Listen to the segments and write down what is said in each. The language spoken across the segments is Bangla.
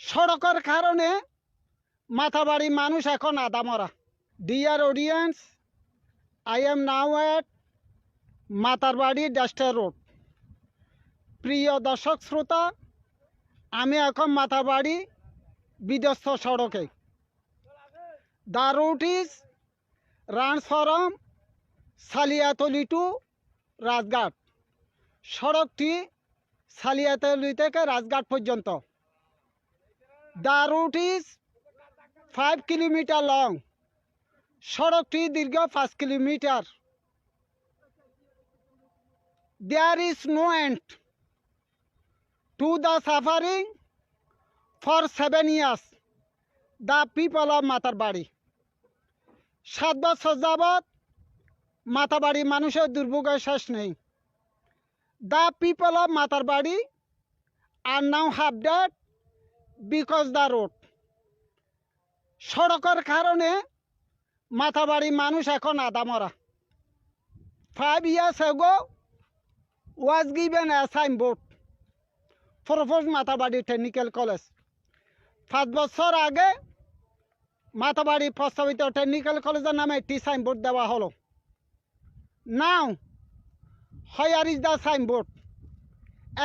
সড়কের কারণে মাথাবাড়ি মানুষ এখন আদামরা। Dear audience I am now at Matarbari disaster road প্রিয় দর্শক শ্রোতা, আমি এখন মাথাবাড়ি বিধ্বস্ত সড়কে। The route is runs from Saliatali to Rajghat. সড়কটি সালিয়াতলি থেকে রাজঘাট পর্যন্ত। The route is five kilometre long সড়কটি দীর্ঘ পাঁচ kilometre there is no end to the suffering for seven years the people of Matarbari সাত বছর যাবৎ মাতাবাড়ি মানুষের দুর্ভোগের শেষ নেই। The people of Matarbari are now half dead because the road. সড়কের কারণে মাথাবাড়ি মানুষ এখন আদামরা। Five years ago was given a sign board propose Mathabari technical college পাঁচ বছর আগে মাথাবাড়ি প্রস্তাবিত টেকনিক্যাল কলেজের নামে একটি সাইনবোর্ড দেওয়া হলো। Now where is the signboard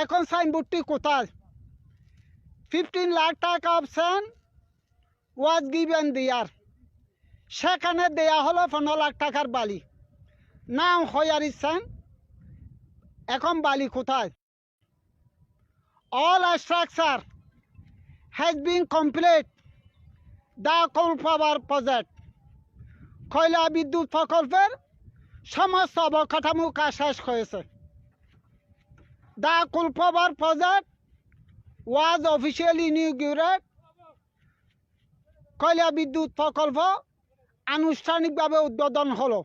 এখন সাইনবোর্ডটি কোথায়? ফিফটিন লাখ টাকা অপশন ওয়াজ গিভেন দিয়ার। সেখানে দেয়া হলো পনেরো লাখ টাকার বালি। নাম হয়ার ইসান এখন বালি কোথায়? All structure has been complete the coal power project কয়লা বিদ্যুৎ প্রকল্পের সমস্ত অবকাঠামো কাজ শেষ হয়েছে। The coal power project was officially inaugurate কয়লা বিদ্যুৎ প্রকল্প আনুষ্ঠানিকভাবে উদ্বোধন হলো।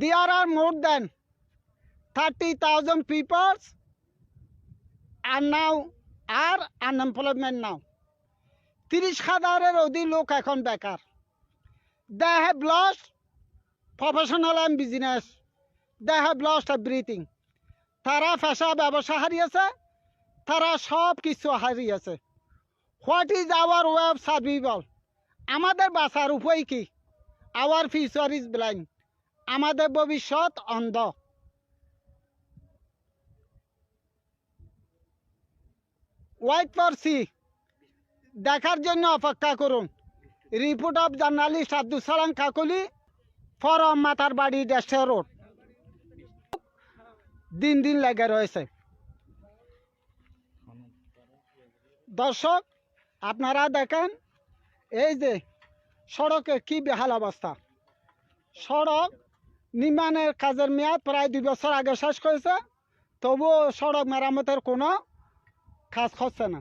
There are more than thirty thousand peoples are now are unemployment now তিরিশ হাজারের অধিক লোক এখন বেকার। They have lost professional and business they have lost everything তারা পেশা ব্যবসা হারিয়েছে। তারা সব কিছু হারিয়েছে। What is our way of survival আমাদের বাঁচার উপায় কি? আওয়ার ফিউচার ইজ ব্লাইন্ড আমাদের ভবিষ্যৎ অন্ধ। ওয়াইট ফর সি দেখার জন্য অপেক্ষা করুন। Report of journalist Abdul Salam Kakoli form মাতার বাড়ি দেশে রোড দিন দিন লেগে রয়েছে। দর্শক, আপনারা দেখেন, এই যে সড়কে কি বেহাল অবস্থা। সড়ক নির্মাণের কাজের মেয়াদ প্রায় দুই বছর আগে শেষ করেছে, তবুও সড়ক মেরামতের কোনো কাজ হচ্ছে না।